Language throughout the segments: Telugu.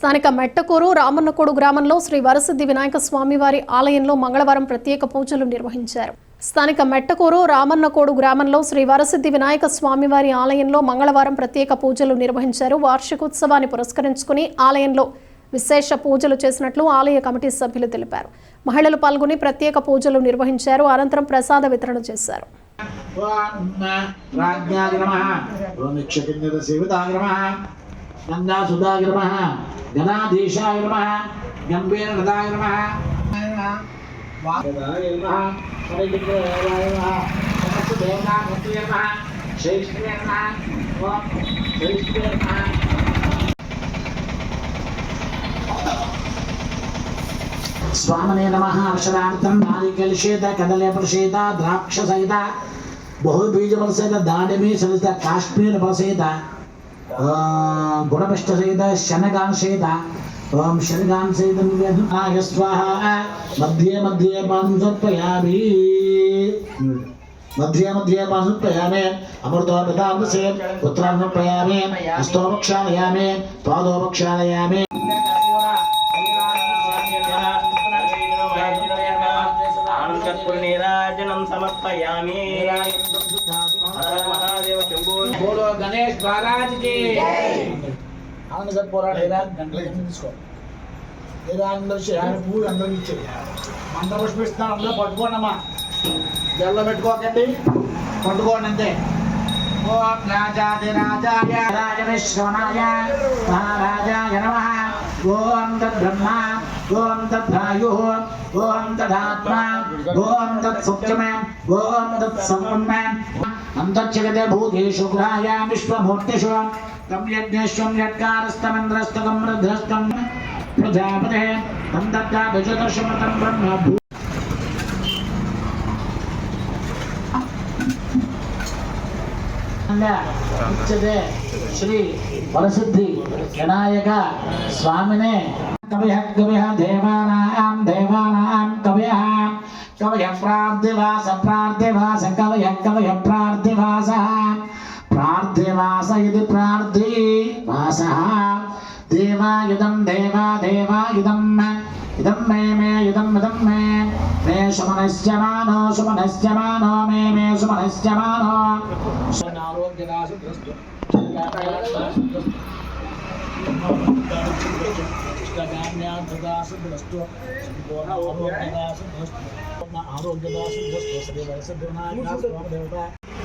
స్థానిక మెట్టకూరు రామన్నకోడు గ్రామంలో శ్రీ వరసిద్ధి వినాయక స్వామివారి ఆలయంలో మంగళవారం ప్రత్యేక పూజలు నిర్వహించారు. స్థానిక మెట్టకూరు రామన్నకోడు గ్రామంలో శ్రీ వరసిద్ధి వినాయక స్వామివారి ఆలయంలో మంగళవారం ప్రత్యేక పూజలు నిర్వహించారు. వార్షికోత్సవాన్ని పురస్కరించుకుని ఆలయంలో విశేష పూజలు చేసినట్లు ఆలయ కమిటీ సభ్యులు తెలిపారు. మహిళలు పాల్గొని ప్రత్యేక పూజలు నిర్వహించారు. అనంతరం ప్రసాద వితరణ చేశారు. గంగాసుధాయ నమ గణాధీశాయ నమ గంభీర హృదాయ నమ. స్వామనే నమ అక్షరార్థం నారికల్షేత కదలేపృషేత ద్రాక్ష సహిత బహుబీజ ఫలసహిత దాడిమి సహిత కాశ్మీర ఫలసహిత गुणविष्टसेद शनगांसेद ॐ शनगांसेदं व्यधुनाय स्वाहा मध्ये मध्ये पांसत्पयामि मध्ये मध्ये पांसत्पयामे अमृतोपितामृसे पुत्रान्वपयामे हस्तोपक्षालयामे पादोपक्षालयामे प्रक्षालयामे पादो प्रक्षालयामे నీరాజనం సమర్పయామి హర మహాదేవ శంభో बोलो गणेश महाराज की ఆనంద పోరాడు ఇలా గంటల కింద తీసుకో లేదా అందరూ ఆయన పూలు అందరికి ఇచ్చేది మంద పుష్పిస్తాను అందరూ పట్టుకోండి అమ్మా జల్ల పెట్టుకోకండి పట్టుకోండి అంతే ఓం రాజాదిరాజాయ రాజవిశ్వనాయ మహారాజాయ నమ ఓం తద్బ్రహ్మ ओम तथायो ओम तदात्मा, ओम तत्सुक्ष्मम् ओम तत्सम्पन्नम् अन्तक्षगते भूतेषु ग्राह्यां विश्वमूर्तिषु, तं यज्ञेश्वं यत्कारस्तमन्द्रस्तकं रुद्रस्तं प्रजापते तं दत्ता द्विचतुर्शमतं ब्रह्म श्री परसिद्धि विनायक स्वामिने। వినాయక స్వామినే కవిహ కవిహ దేవానాం దేవానాం కవిహ కవయ ప్రార్థివాస ప్రార్థివాస కవయ కవయ ప్రార్థివాస ప్రార్థివాస ఇది ప్రార్థి వాస దేవాయుధం దేవా దేవాయుధం ఇదం మే మే ఇదం ఇదం మే మే సుమనస్య మానో సుమనస్య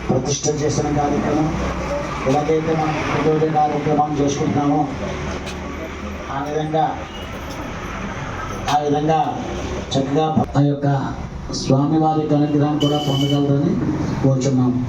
ప్రతిష్ట చేసిన కార్యక్రమం ఎలాగైతే మనం ప్రతిరోజు కార్యక్రమం చేసుకుంటున్నామో ఆ విధంగా ఆ విధంగా చక్కగా ఆ యొక్క స్వామివారి అనుగ్రహం కూడా పొందగలరని కోరుచున్నాము.